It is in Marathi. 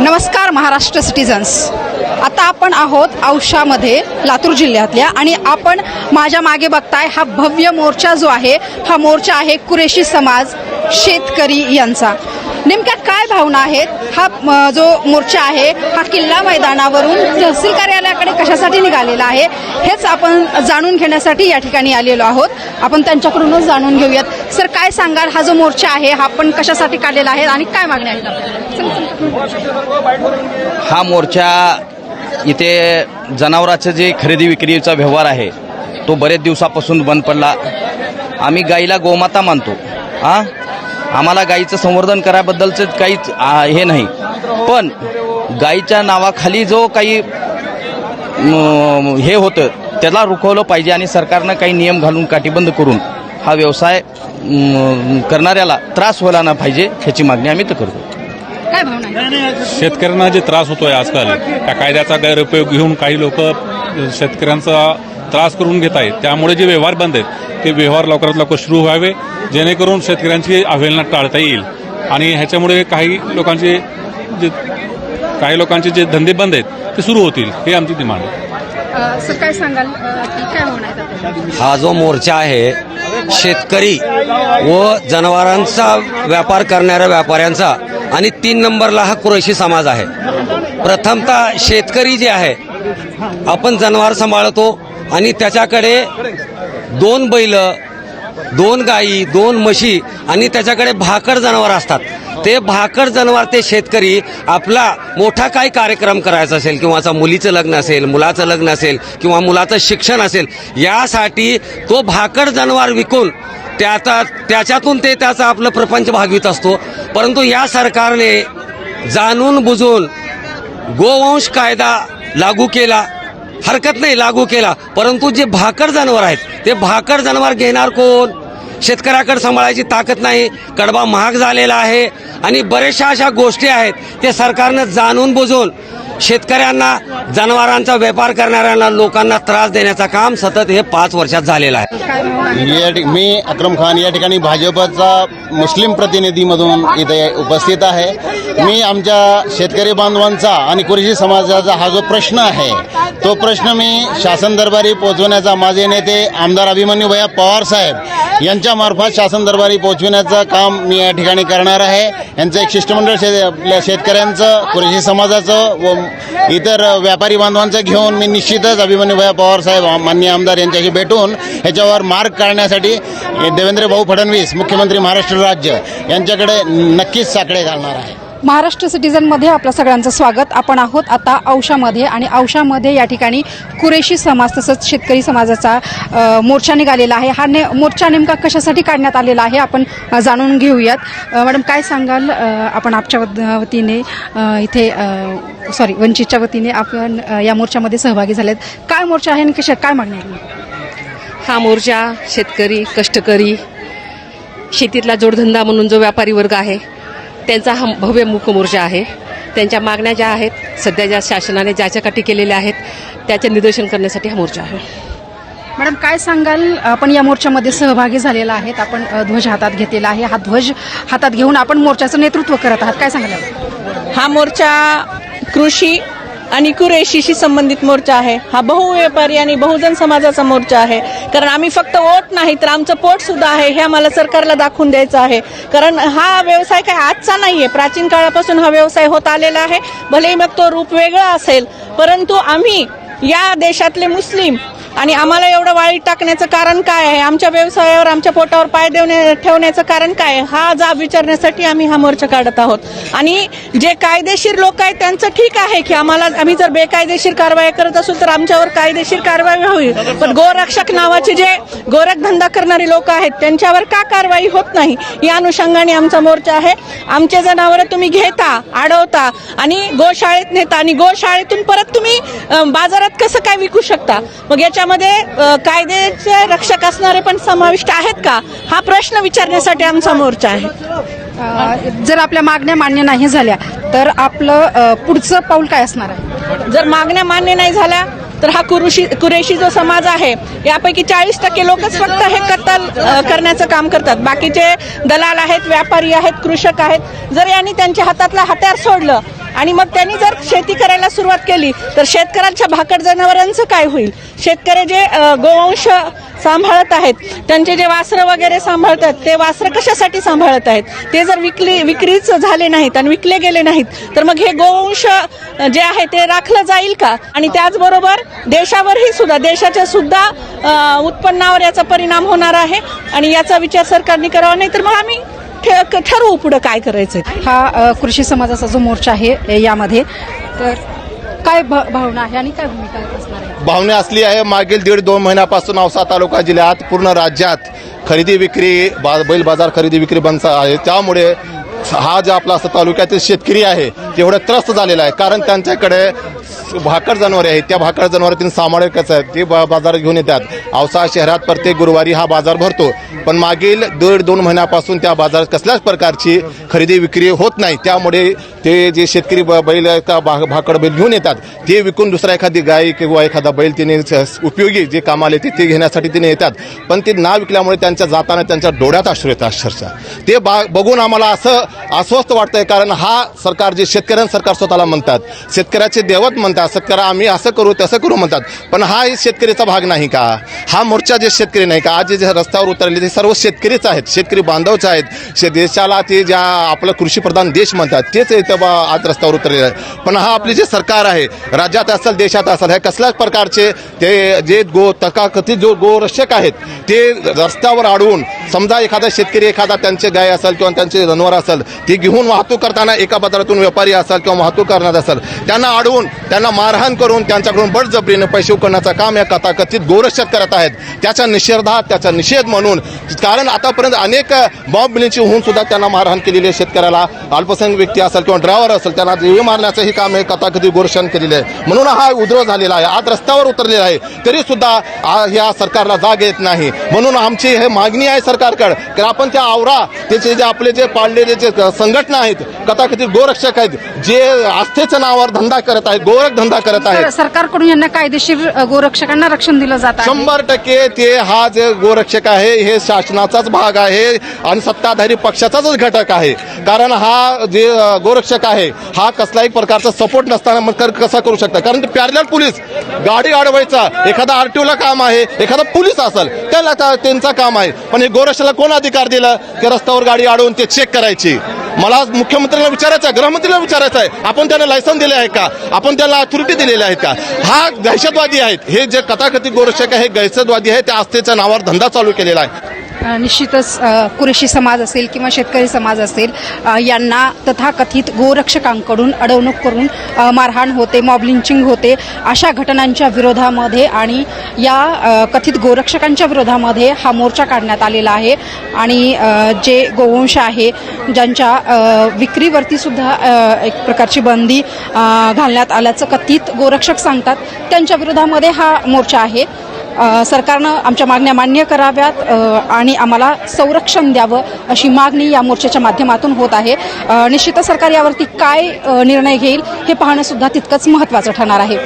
नमस्कार महाराष्ट्र सिटीजन्स आता आपण आहोत औशामध्ये लातूर जिल्ह्यातल्या. आणि आपण माझ्या मागे बघताय हा भव्य मोर्चा जो आहे हा मोर्चा आहे कुरेशी समाज शेतकरी यांचा. नेमक्या काय भावना आहेत? हा जो मोर्चा आहे हा किल्ला मैदानावरून तहसील कार्यालयाकडे कशासाठी निघालेला आहे हेच आपण जाणून घेण्यासाठी या ठिकाणी आलेलो आहोत. आपण त्यांच्याकडूनच जाणून घेऊयात. सर काय सांगाल? हा जो मोर्चा आहे हा आपण कशासाठी काढलेला आहे आणि काय मागण्या आहेत हा मोर्चा इथे जनावराचं जे खरेदी विक्रीचा व्यवहार आहे तो बरेच दिवसापासून बंद पडला. आम्ही गाईला गोमाता मानतो. हा आम्हाला गाईचं संवर्धन कराबद्दलचं काहीच हे नाही. पण गाईच्या नावाखाली जो काही हे होतं त्याला रुखवलं पाहिजे आणि सरकारनं काही नियम घालून काठीबंद करून हा व्यवसाय करणाऱ्याला त्रास व्हायला ना पाहिजे ह्याची मागणी आम्ही तर करतो. काय भावना शेतकऱ्यांना जे त्रास होतोय आजकाल त्या कायद्याचा गैरउपयोग घेऊन काही लोक शेतकऱ्यांचा त्रास करून घेत आहेत. त्यामुळे जे व्यवहार बंद आहेत ते व्यवहार लवकरात लवकर सुरू व्हावे जेणेकरून शेतकऱ्यांची अवहेलना टाळता येईल. आणि ह्याच्यामुळे काही लोकांचे जे काही लोकांचे जे धंदे बंद आहेत ते सुरू होतील हे आमची डिमांड आहे. काय सांगाल? हा जो मोर्चा आहे शेतकरी व जनावरांचा व्यापार करणाऱ्या व्यापाऱ्यांचा आणि तीन नंबरला हा कुरेशी समाज आहे. प्रथमतः शेतकरी जे आहे आपण जनावर सांभाळतो आणि त्याच्याकडे दोन बैल दोन गाई दोन म्हशी आणि त्याच्याकडे भाकड जनावर असतात. ते भाकड जनावर ते शेतकरी आपला मोठा काही कार्यक्रम करायचा असेल किंवा मुलीचं लग्न असेल मुलाचं लग्न असेल किंवा मुलाचं शिक्षण असेल यासाठी तो भाकड जनावर विकून त्याचा त्याच्यातून ते त्याचा आपलं प्रपंच भागवित असतो. परंतु या सरकारने जाणून बुजून गोवंश कायदा लागू केला हरकत नाही लागू केला परंतु जे भाकर जनावर आहेत ते भाकर जनावर घेणार कोण? शेतकऱ्याकडे सांभाळायची ताकद नाही कडबा महाग झालेला आहे आणि बऱ्याचशा अशा गोष्टी आहेत ते सरकारनं जाणून बुजून शेतकऱ्यांना जनावरांचा व्यापार करणाऱ्यांना लोकांना त्रास देण्याचं काम सतत हे पाच वर्षात झालेलं आहे. या ठिक- मी अक्रम खान या ठिकाणी भाजपचा मुस्लिम प्रतिनिधीमधून इथे उपस्थित आहे. मी आमच्या शेतकरी बांधवांचा आणि कुरेशी समाजाचा हा जो प्रश्न आहे तो प्रश्न मी शासन दरबारी पोहोचवण्याचा माझे नेते आमदार अभिमन्यू भैया पवार साहेब यांच्यामार्फत शासन दरबारी पोहोचविण्याचं काम मी या ठिकाणी करणार आहे. यांचं एक शिष्टमंडळ शे आपल्या शेतकऱ्यांचं कुरेशी समाजाचं व इतर व्यापारी बांधवांचं घेऊन मी निश्चितच अभिमन्यू भैया पवार साहेब मान्य आमदार यांच्याशी भेटून ह्याच्यावर मार्ग काढण्यासाठी देवेंद्र भाऊ फडणवीस मुख्यमंत्री महाराष्ट्र राज्य यांच्याकडे नक्कीच साकडे घालणार आहे. महाराष्ट्र सिटीजनमध्ये आपलं सगळ्यांचं स्वागत. आपण आहोत आता औशामध्ये आणि औशामध्ये या ठिकाणी कुरेशी समाज तसंच शेतकरी समाजाचा मोर्चा निघालेला आहे. हा ने मोर्चा नेमका कशासाठी काढण्यात आलेला आहे आपण जाणून घेऊयात. मॅडम काय सांगाल? आपण आपच्या वतीने इथे सॉरी वंचितच्या वतीने आपण या मोर्चामध्ये सहभागी झालेत. काय मोर्चा आहे आणि कशा काय मागणी आहे? हा मोर्चा शेतकरी कष्टकरी शेतीतला जोडधंदा म्हणून जो व्यापारी वर्ग आहे त्यांचा हा भव्य मुख मोर्चा आहे. त्यांच्या मागण्या ज्या आहेत सध्या ज्या शासनाने ज्याच्याकाठी केलेल्या आहेत त्याचे निदर्शन करण्यासाठी हा मोर्चा आहे. मॅडम काय सांगाल? आपण या मोर्चामध्ये सहभागी झालेला आहेत आपण ध्वज हातात घेतलेला आहे. हा ध्वज हातात घेऊन आपण मोर्चाचं नेतृत्व करत आहात. काय सांगाल? हा मोर्चा कृषी आणि कुरेशीशी संबंधित मोर्चा आहे. हा बहुव्यापारी आणि बहुजन समाजाचा मोर्चा आहे. कारण आम्ही फक्त वोट नाही तर आमचं पोट सुद्धा आहे हे आम्हाला सरकारला दाखवून द्यायचं आहे. कारण हा व्यवसाय काय आजचा नाही आहे प्राचीन काळापासून हा व्यवसाय होत आलेला आहे. भलेही मग तो रूप वेगळा असेल परंतु आम्ही या देशातले मुस्लिम आणि आम्हाला एवढं वाळीत टाकण्याचं कारण काय आहे? आमच्या व्यवसायावर आमच्या पोटावर पाय देवणे ठेवण्याचं कारण काय आहे? हा जाब विचारण्यासाठी आम्ही हा मोर्चा काढत आहोत. आणि जे कायदेशीर लोक आहेत त्यांचं ठीक आहे की आम्हाला आम्ही जर बेकायदेशीर कारवाई करत असू तर आमच्यावर कायदेशीर कारवाई होईल. पण गोरक्षक नावाचे जे गोरखधंदा करणारे लोक आहेत त्यांच्यावर का कारवाई होत नाही? या अनुषंगाने आमचा मोर्चा आहे. आमचे जनावरं तुम्ही घेता अडवता आणि गोशाळेत नेता आणि गोशाळेतून परत तुम्ही बाजारात कसं काय विकू शकता? मग याच्या याच्यामध्ये अ, कायद्याचे रक्षक असणारे पण समाविष्ट आहेत का? हा प्रश्न विचारण्यासाठी आमचा मोर्चा आहे. जर आपल्या मागण्या मान्य नाही झाल्या तर आपलं पुढचं पाऊल काय असणार आहे? जर मागण्या मान्य नाही झाल्या तर हा कुरुशी कुरेशी जो समाज आहे यापैकी चाळीस टक्के लोकच फक्त हे कत्तल करण्याचं काम करतात. बाकीचे दलाल आहेत व्यापारी आहेत कृषक आहेत. जर यांनी त्यांच्या हातातलं हत्यार सोडलं आणि मग त्यांनी जर शेती करायला सुरुवात केली तर शेतकऱ्यांच्या भाकड जनावरांचं काय होईल? शेतकरी जे गोवंश सांभाळत आहेत त्यांचे जे वासरं वगैरे सांभाळतात ते वासरं कशासाठी सांभाळत आहेत? ते जर विकली विक्रीच झाले नाहीत आणि विकले गेले नाहीत तर मग हे गोवंश जे आहे ते राखलं जाईल का? आणि त्याचबरोबर देशावरही सुद्धा देशाच्या सुद्धा उत्पन्नावर याचा परिणाम होणार आहे. आणि याचा विचार सरकारने करावा नाही तर मग आम्ही ठरवू पुढं काय करायचं हा कृषी समाजाचा जो मोर्चा आहे यामध्ये तर काय भ- भावना आहे आणि काय भूमिका असणार आहे? भावना असली आहे मागील दीड दोन महिन्यापासून औसा तालुका जिल्ह्यात पूर्ण राज्यात खरेदी विक्री बा बैल बाजार खरेदी विक्री बंद आहे. त्यामुळे हा जो आपला असं तालुक्यातील शेतकरी आहे तेवढं त्रस्त झालेला आहे. कारण त्यांच्याकडे भाकड जनावरे आहेत त्या भाकड जनावरातील सामाळ कसं आहे ते बाजारात घेऊन येतात. औसा शहरात प्रत्येक गुरुवारी हा बाजार भरतो. पण मागील दीड दोन महिन्यापासून त्या बाजारात कसल्याच प्रकारची खरेदी विक्री होत नाही. त्यामुळे ते जे शेतकरी ब- बैल का भा- भाकड बैल घेऊन येतात ते विकून दुसरा एखादी गाय किंवा एखादा बैल तिने स- उपयोगी जे कामाला येते ते घेण्यासाठी तिने येतात. पण ते ना विकल्यामुळे त्यांच्या जाताना त्यांच्या डोळ्यात आश्रय येतात अक्षरशः ते बा बघून आम्हाला असं अस्वस्थ वाटतंय कारण हा सरकार जे शेतकऱ्यां सरकार स्वतःला म्हणतात. शेतकऱ्याचे देवत म्हणतात. शेतकऱ्या आम्ही असं करू तसं करू म्हणतात. पण हा शेतकरीचा भाग नाही का? हा मोर्चा जे शेतकरी नाही का? आज जे रस्त्यावर उतरले ते सर्व शेतकरीच आहेत. शेतकरी बांधवच आहेत. शे देशाला ते ज्या आपलं कृषीप्रधान देश म्हणतात तेच इथं बा आज रस्त्यावर उतरलेले आहे. पण हा आपले जे सरकार आहे राज्यात असेल देशात असेल हे कसल्याच प्रकारचे ते जे गो तथाकथित जो गोरक्षक आहेत ते रस्त्यावर अडवून समजा एखादा शेतकरी एखादा त्यांचे गाय असेल किंवा त्यांचे जनावर असेल ते घेऊन वाहतूक करताना एका बाजारातून व्यापारी असेल किंवा वाहतूक करणार असेल त्यांना अडवून त्यांना मारहाण करून त्यांच्याकडून बळजबरीने पैसे उकळण्याचं काम या कथाकथित गोरक्षक करत आहेत. त्याच्या निषेधात त्याचा निषेध म्हणून कारण आतापर्यंत अनेक बॉम्ब मिलिंची होऊन सुद्धा त्यांना मारहाण केलेली आहे शेतकऱ्याला. अल्पसंख्य व्यक्ती असेल किंवा ड्रायव्हर असेल त्यांना जीवे मारण्याचंही काम हे कथाकथित गोरक्षण केलेलं आहे. म्हणून हा उद्रव झालेला आहे. आज रस्त्यावर उतरलेला आहे. तरी सुद्धा या सरकारला जाग येत नाही. म्हणून आमची हे मागणी आहे सरकारकडे की आपण त्या आवरा त्याचे जे आपले जे पाळलेले जे संघटना आहेत कथाकथित गोरक्षक आहेत जे आस्थेच्या नावावर धंदा करत आहेत गोरख धंदा करत आहेत. सरकारकडून यांना कायदेशीर गोरक्षकांना रक्षण दिलं जात शंभर टक्के ते हा जे गोरक्षक आहे हे शासनाचाच भाग आहे आणि सत्ताधारी पक्षाचाच घटक आहे. कारण हा जे गोरक्षक आहे हा कसलाही प्रकारचा सपोर्ट नसताना मग कर- कसा करू शकता? कारण पॅरलर पोलीस गाडी अडवायचा एखादा आरटीओला काम आहे एखादा पोलीस असेल त्याला त्या- त्यांचं काम आहे. पण हे गोरक्षला कोण अधिकार दिला? की रस्त्यावर गाडी अडवून ते चेक करायची. मला मुख्यमंत्र्यांना विचारायचं आहे गृहमंत्रीला विचारायचं आहे आपण त्यांना लायसन दिले आहे का? आपण त्याला अथॉरिटी दिलेली आहेत का हा दहशतवादी आहेत. हे जे कथाकथित गोरक्षक आहे हे आहे त्या आस्थेच्या नावावर धंदा चालू केलेला आहे. निश्चितच कुरेशी समाज असेल किंवा शेतकरी समाज असेल यांना तथाकथित गोरक्षकांकडून अडवणूक करून मारहाण होते मॉब लिंचिंग होते अशा घटनांच्या विरोधामध्ये आणि या कथित गोरक्षकांच्या विरोधामध्ये हा मोर्चा काढण्यात आलेला आहे. आणि जे गोवंश आहे ज्यांच्या विक्रीवरती सुद्धा एक प्रकारची बंदी घालण्यात आल्याचं कथित गोरक्षक सांगतात त्यांच्या विरोधामध्ये हा मोर्चा आहे. सरकारनं आमच्या मागण्या मान्य कराव्यात आणि आम्हाला संरक्षण द्यावं अशी मागणी या मोर्चाच्या माध्यमातून होत आहे. निश्चितच सरकार यावरती काय निर्णय घेईल हे पाहणंसुद्धा तितकंच महत्त्वाचं ठरणार आहे.